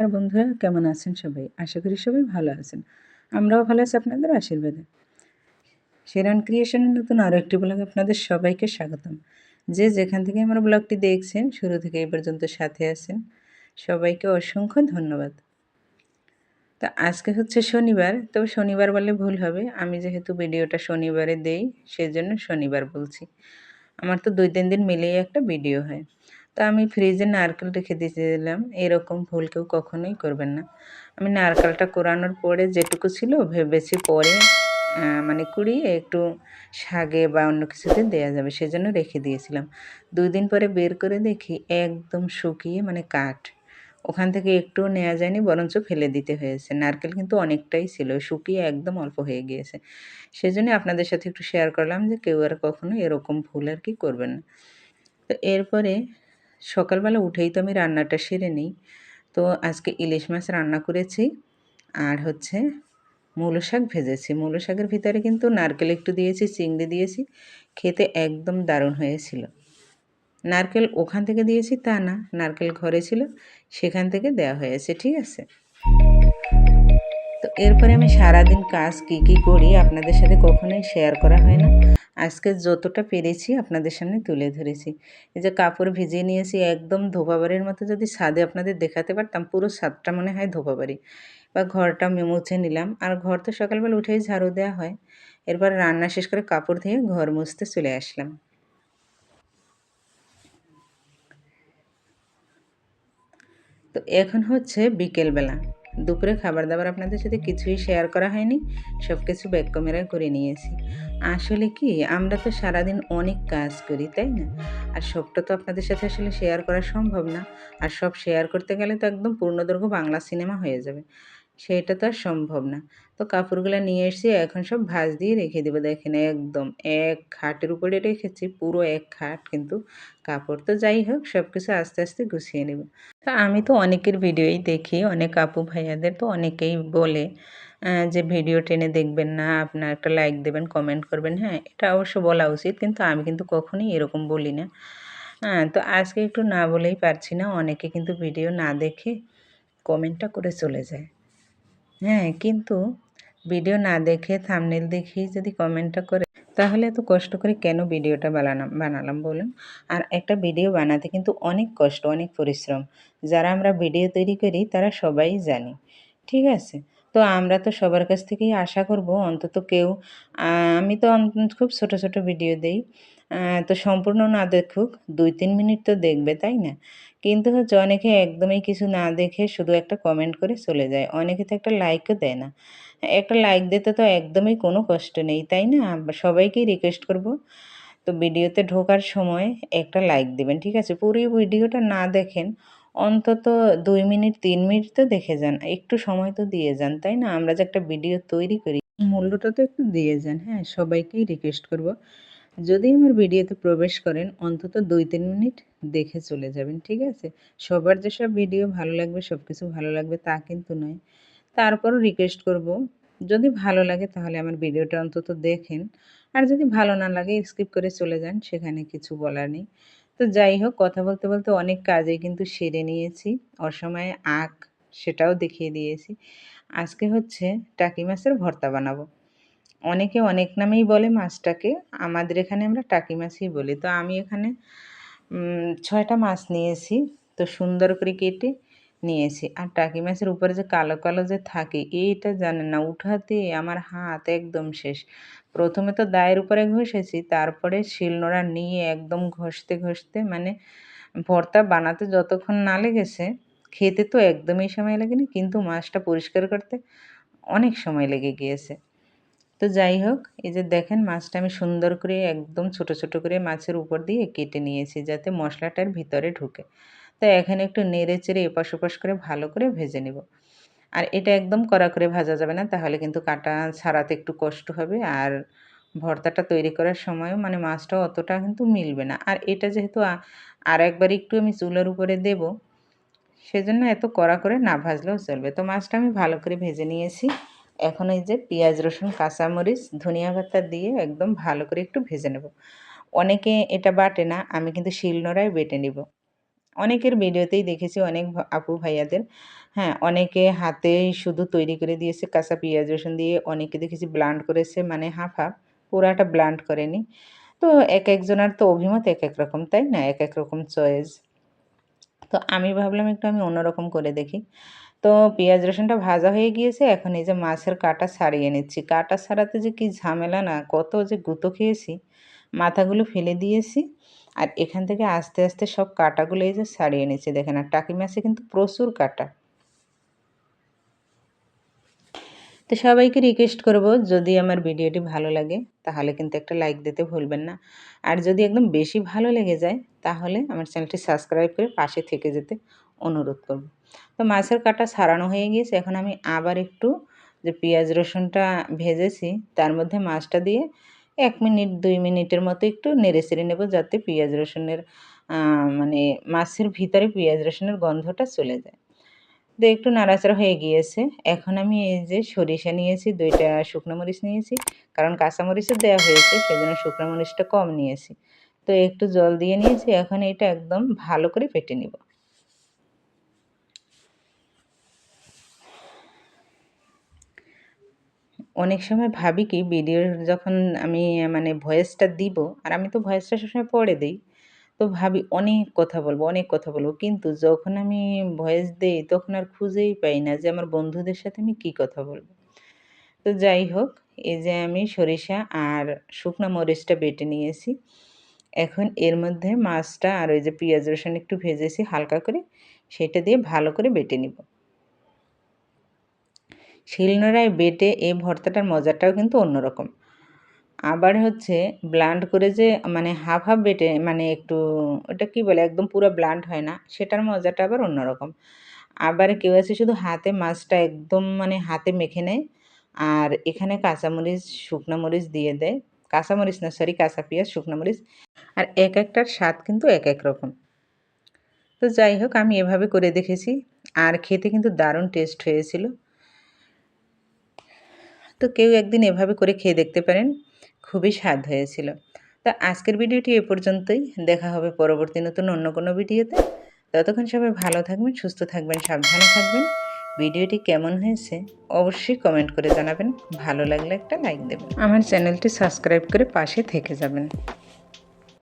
আর বন্ধুরা, কেমন আছেন সবাই? আশা করি সবাই ভালো আছেন। আমরাও ভালো আছি আপনাদের আশীর্বাদে। সেরান ক্রিয়েশনের নতুন আরও একটি ব্লগ আপনাদের সবাইকে স্বাগতম। যে যেখান থেকে আমার ব্লগটি দেখছেন, শুরু থেকে এই পর্যন্ত সাথে আছেন। সবাইকে অসংখ্য ধন্যবাদ। তো আজকে হচ্ছে শনিবার তবে শনিবার বলে ভুল হবে। আমি যেহেতু ভিডিওটা শনিবারে দেই, সেজন্য শনিবার বলছি। আমার তো দুই তিন দিন মিলেই একটা ভিডিও হয়। তা আমি ফ্রিজে নারকেল রেখে দিয়েছিলাম। এরকম ভুল কেউ কখনোই করবেন না। আমি নারকেলটা কোরানোর পরে যেটুকু ছিল ভেবেছি পরে মানে কুড়িয়ে একটু শাগে বা অন্য কিছুতে দেওয়া যাবে, সেজন্য রেখে দিয়েছিলাম। দুই দিন পরে বের করে দেখি একদম শুকিয়ে মানে কাঠ। ওখান থেকে একটু নেওয়া যায়নি, বরঞ্চ ফেলে দিতে হয়েছে। নারকেল কিন্তু অনেকটাই ছিল, শুকিয়ে একদম অল্প হয়ে গিয়েছে। সেজন্য আপনাদের সাথে একটু শেয়ার করলাম যে কেউ আর কখনো এরকম ভুল আর কি করবেন না। তো এরপরে সকালবেলা উঠেই তো আমি রান্নাটা সেরে নিই। তো আজকে ইলিশ মাছ রান্না করেছি আর হচ্ছে মূলো শাক ভেজেছি। মূলো শাকের ভিতরে কিন্তু নারকেল একটু দিয়েছি, চিংড়ি দিয়েছি, খেতে একদম দারুণ হয়েছিল। নারকেল ওখান থেকে দিয়েছি তা না, নারকেল ঘরে ছিল, সেখান থেকে দেওয়া হয়েছে, ঠিক আছে? তো এরপরে আমি সারাদিন কাজ কি কি করি আপনাদের সাথে কখনোই শেয়ার করা হয় না। আজকে যতটা পেরেছি আপনাদের সামনে তুলে ধরেছি। এই যে কাপড় ভিজিয়ে নিয়েছি, একদম ধোপাবাড়ির মতো যদি ছাদে আপনাদের দেখাতে পারতাম, পুরো ছাদটা মনে হয় ধোপাবাড়ি বা ঘরটা মুছে নিলাম। আর ঘর তো সকালবেলা উঠেই ঝাড়ু দেওয়া হয়। এরপর রান্না শেষ করে কাপড় ধুয়ে ঘর মুছতে চলে আসলাম। তো এখন হচ্ছে বিকেলবেলা। দুপুরে খাবার দাবার আপনাদের সাথে কিছুই শেয়ার করা হয়নি সব কিছু ব্যাক ক্যামেরায় করে নিয়েছি। আসলে কি, আমরা তো সারাদিন অনেক কাজ করি, তাই না? আর সবটা তো আপনাদের সাথে আসলে শেয়ার করা সম্ভব না। আর সব শেয়ার করতে গেলে তো একদম পূর্ণদৈর্ঘ্য বাংলা সিনেমা হয়ে যাবে। সেটা তো আর সম্ভব না। তো কাপড়গুলো নিয়ে এসেছি এখন সব ভাজ দিয়ে রেখে দেবো। দেখেন একদম এক খাটের উপরে রেখেছি, পুরো এক খাট কিন্তু। কাপড় তো যাই হোক সব কিছু আস্তে আস্তে গুছিয়ে নেব। তা আমি তো অনেকের ভিডিওই দেখি, অনেক আপু ভাইয়াদের তো অনেকেই বলে যে ভিডিও টেনে দেখবেন না, আপনার একটা লাইক দেবেন কমেন্ট করবেন হ্যাঁ এটা অবশ্য বলা উচিত, কিন্তু আমি কিন্তু কখনোই এরকম বলি না। হ্যাঁ তো আজকে একটু না বলেই পারছি না, অনেকে কিন্তু ভিডিও না দেখে কমেন্টটা করে চলে যায়। হ্যাঁ কিন্তু ভিডিও না দেখে থামনেল দেখেই যদি কমেন্টটা করে, তাহলে এত কষ্ট করে কেন ভিডিওটা বানালাম বানালাম বলুন? আর একটা ভিডিও বানাতে কিন্তু অনেক কষ্ট, অনেক পরিশ্রম। যারা আমরা ভিডিও তৈরি করি, তারা সবাই জানি। ঠিক আছে? তো আমরা তো সবার কাছ থেকেই আশা করব, অন্তত কেউ। আমি তো খুব ছোট ছোট ভিডিও দেই। তো সম্পূর্ণ না দেখুক দুই তিন মিনিট তো দেখবে, তাই না? কিন্তু হচ্ছে অনেকে একদমই কিছু না দেখে শুধু একটা কমেন্ট করে চলে যায়। অনেকে তো একটা লাইকও দেয় না। একটা লাইক দিতে তো একদমই কোনো কষ্ট নেই, তাই না? সবাইকেই রিকোয়েস্ট করব। তো ভিডিওতে ঢোকার সময় একটা লাইক দেবেন, ঠিক আছে? পুরো ভিডিওটা না দেখেন অন্তত দুই মিনিট, তিন মিনিট তো দেখে যান। একটু সময় তো দিয়ে যান, তাই না? আমরা যে একটা ভিডিও তৈরি করি, মূল্যটা তো একটু দিয়ে যান হ্যাঁ? সবাইকেই রিকোয়েস্ট করব। যদি আমার ভিডিওতে প্রবেশ করেন, অন্তত দুই, তিন মিনিট দেখে চলে যাবেন, ঠিক আছে? সবার যেসব ভিডিও ভালো লাগবে, সব কিছু ভালো লাগবে, তা কিন্তু নয়। তারপরও রিকোয়েস্ট করব, যদি ভালো লাগে তাহলে আমার ভিডিওটা অন্তত দেখেন। আর যদি ভালো না লাগে স্কিপ করে চলে যান, সেখানে কিছু বলার নেই। তো যাই হোক, কথা বলতে বলতে অনেক কাজে কিন্তু সেরে নিয়েছি। অসময়ে আখ সেটাও দেখিয়ে দিয়েছি। আজকে হচ্ছে টাকি মাছের ভর্তা বানাবো। অনেকে অনেক নামেই বলে মাছটাকে, আমাদের এখানে আমরা টাকি মাছই বলি। তো আমি এখানে ছয়টা মাছ নিয়েছি। তো সুন্দর করে কেটে নিয়েছি। আর টাকি মাছের উপরে যে কালো কালো যে থাকে, এইটা জানেন না, উঠাতে আমার হাত একদম শেষ। প্রথমে তো দায়ের উপরে ঘষেছি, তারপরে শিলনোড়া নিয়ে একদম ঘষতে ঘষতে মানে ভর্তা বানাতে যতক্ষণ না লেগেছে, খেতে তো একদমই সময় লাগেনি, কিন্তু মাছটা পরিষ্কার করতে অনেক সময় লেগে গিয়েছে। তো যাই হোক, এই যে দেখেন মাছটা আমি সুন্দর করে একদম ছোট ছোট করে মাছের উপর দিয়ে কেটে নিয়েছি, যাতে মশলাটার ভিতরে ঢুকে। তো এখানে একটু নেড়ে চেড়ে এপাশ ওপাশ করে ভালো করে ভেজে নেব। আর এটা একদম কড়া করে ভাজা যাবে না, তাহলে কিন্তু কাটা ছাড়াতে একটু কষ্ট হবে। আর ভর্তাটা তৈরি করার সময়ও মানে মাছটা অতটা কিন্তু মিলবে না। আর এটা যেহেতু আর একবার একটু আমি চুলের উপরে দেব, সেজন্য এত কড়া করে না ভাজলেও চলবে। তো মাছটা আমি ভালো করে ভেজে নিয়েছি। এখন এই যে পেঁয়াজ, রসুন, কাঁচামরিচ, ধনিয়া পাতা দিয়ে একদম ভালো করে একটু ভেজে নেব। অনেকে এটা বাটে না, আমি কিন্তু শিলনোড়ায় বেটে নিব। অনেকের ভিডিওতেই দেখেছি অনেক আপু ভাইয়াদের। হ্যাঁ অনেকে হাতেই শুধু তৈরি করে দিয়েছে, কাঁচা পেঁয়াজ রসুন দিয়ে, অনেকে দেখেছি ব্লান্ড করেছে মানে হাফ হাফ, পুরাটা ব্লান্ড করেনি। তো এক একজনের তো অভিমত এক এক রকম, তাই না? এক এক রকম চয়েস। তো আমি ভাবলাম একটু আমি অন্যরকম করে দেখি। তো পেঁয়াজ রসুনটা ভাজা হয়ে গিয়েছে, এখন এই যে মাছের কাটা ছাড়িয়ে নিচ্ছি। কাটা ছাড়াতে যে কি ঝামেলা না, কত যে গুঁতো খেয়েছি, মাথাগুলো ফেলে দিয়েছি। আর এখান থেকে আস্তে আস্তে সব কাটাগুলো এই যে নিচ্ছি, দেখেন, আর টাকি মাছে কিন্তু প্রচুর কাটা। তো সবাইকে রিকোয়েস্ট করব, যদি আমার ভিডিওটি ভালো লাগে, তাহলে কিন্তু একটা লাইক দিতে ভুলবেন না। আর যদি একদম বেশি ভালো লেগে যায়, তাহলে আমার চ্যানেলটি সাবস্ক্রাইব করে পাশে থেকে যেতে অনুরোধ করব। তো মাছের কাটা সারানো হয়ে গিয়েছে, এখন আমি আবার একটু যে পেঁয়াজ রসুনটা ভেজেছি, তার মধ্যে মাছটা দিয়ে এক মিনিট, দুই মিনিটের মতো একটু নেড়ে চেড়ে নেব যাতে পেঁয়াজ রসুনের মানে মাছের ভিতরে পেঁয়াজ রসুনের গন্ধটা চলে যায়। তো একটু নাড়াচাড়া হয়ে গিয়েছে। এখন আমি এই যে সরিষা নিয়েছি, দুইটা শুকনো মরিচ নিয়েছি, কারণ কাঁচা মরিচের দেওয়া হয়েছে, সেজন্য শুকনো মরিচটা কম নিয়েছি। তো একটু জল দিয়ে নিয়েছি, এখন এটা একদম ভালো করে ফেটে নিব। অনেক সময় ভাবি কি ভিডিওর যখন আমি মানে ভয়েসটা দিব, আর আমি তো ভয়েসটা সবসময় পড়ে দিই, তো ভাবি অনেক কথা বলব, অনেক কথা বলব। কিন্তু যখন আমি ভয়েস দিই, তখন আর খুঁজেই পাই না যে আমার বন্ধুদের সাথে আমি কি কথা বলব। তো যাই হোক, এই যে আমি সরিষা আর শুকনো মরিচটা বেটে নিয়েছি। এখন এর মধ্যে মাছটা আর ওই যে পেঁয়াজ রসুন একটু ভেজেছি হালকা করে, সেটা দিয়ে ভালো করে বেটে নিব। শিলনোড়ায় বেটে এই ভর্তাটার মজাটাও কিন্তু অন্যরকম। আবার হচ্ছে ব্লান্ড করে যে মানে হাফ হাফ বেটে মানে একটু, ওটা কি বলে, একদম পুরো ব্লান্ড হয় না, সেটার মজাটা আবার অন্যরকম। আবার কেউ আছে শুধু হাতে মাছটা একদম মানে হাতে মেখে নেয়, আর এখানে কাঁচামরিচ, শুকনো মরিচ দিয়ে দেয়। কাঁচামরিচ না সরি কাঁচা পেঁয়াজ, শুকনো মরিচ। আর এক একটার স্বাদ কিন্তু এক এক রকম। তো যাই হোক, আমি এভাবে করে দেখেছি। আর খেতে কিন্তু দারুণ টেস্ট হয়েছিল। তো কেউ একদিন এভাবে করে খেয়ে দেখতে পারেন। খুবই স্বাদ হয়েছিল। তো আজকের ভিডিওটি এ পর্যন্তই। দেখা হবে পরবর্তী নতুন অন্য কোনো ভিডিওতে। ততক্ষণ সবাই ভালো থাকবেন, সুস্থ থাকবেন, সাবধানে থাকবেন। ভিডিওটি কেমন হয়েছে অবশ্যই কমেন্ট করে জানাবেন। ভালো লাগলে একটা লাইক দেবেন। আমার চ্যানেলটি সাবস্ক্রাইব করে পাশে থেকে যাবেন।